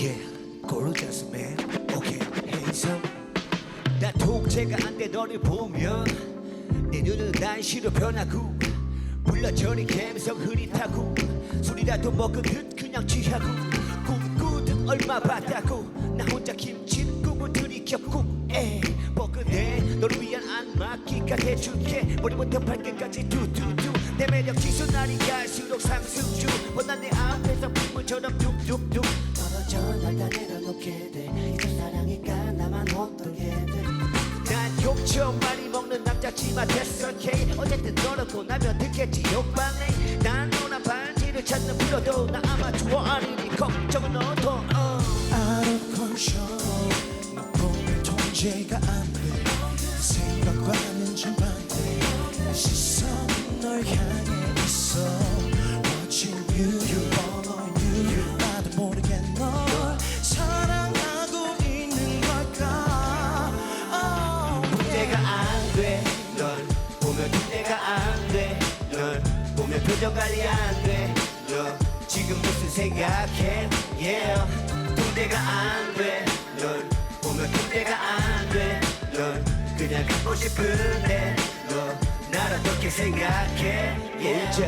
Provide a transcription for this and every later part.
Yeah, man. Okay, handsome. 나 통제가 안 돼 너를 보면. 내 눈은 난시로 변하고. 불러 저리 감성 흐릿하고. 술이라도 먹은 듯 그냥 취하고. 꿈꾸듯 얼마 받다고. 나 혼자 김치는 꿈을 들이켰고. 에 뻐근해 너를 위한 안마기가 해줄게. 머리부터 발끝까지 두두두. 내 매력 지수 날이 갈수록 상승 중 뻔한 내 앞에서 빗물처럼 뚝뚝뚝 떨어져 날다 내려놓게 돼. 이제 사랑이니까 나만 혼동게 돼? 난 욕처 많이 먹는 남자지만 됐어 K. 어쨌든 너놓고 나면 듣겠지 욕방네 난 너나 반지를 찾는 불러도 나 아마 좋아 아니니 걱정은 너도 어. out of control 너 보면 통제가 안돼. 생각과는 정반대. 내 시선은 널 향해 있어. Watching you, 표정 관리 안돼 너 지금 무슨 생각해? Yeah. 문제가 안돼널 보면 그때가 안돼널 그냥 갖고 싶은데. 너날 어떻게 생각해? Yeah.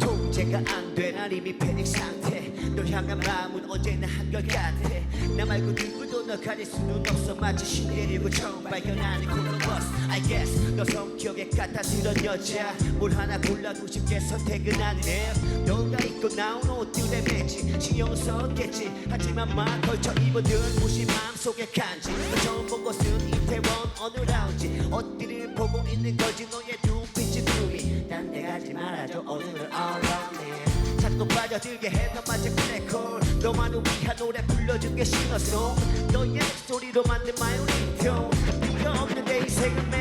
통제가 안돼난 이미 패닉 상태. 널 향한 마음은 언제나 한결같아. 나 말고 누구 도널 가릴 수는 없어. 마치 신내리고 처음 발견하는 콜럼버스. I guess 너 성격에 까다스런 여자. 뭘 하나 골라도 쉽게 선택은 안해. 너가 입고 나온 옷들에 매치 신경 썼겠지. 하지만 막 걸쳐 듯 무시 마음속에 간지. 너 처음 본 곳은 이태원 어느 라운지. 어디를 보고 있는 거지. 너의 눈빛이 둠이. 딴데 가지 말아줘. 오늘은 all on me. 자꾸 빠져들게 해너 마치 블랙홀 너만을 위한 노래 불러준 게 신었어 너의 소리로 만든 ringtone 네가 없는 내 인생은 made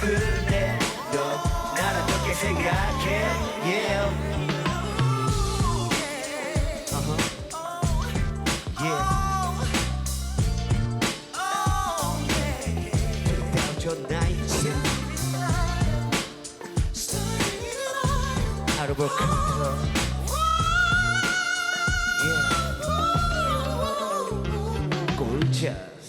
가고 싶은데 너날 어떻게 생각해 Yeah Uh-huh. Yeah down your nights out of our control. Yeah. gorgeous.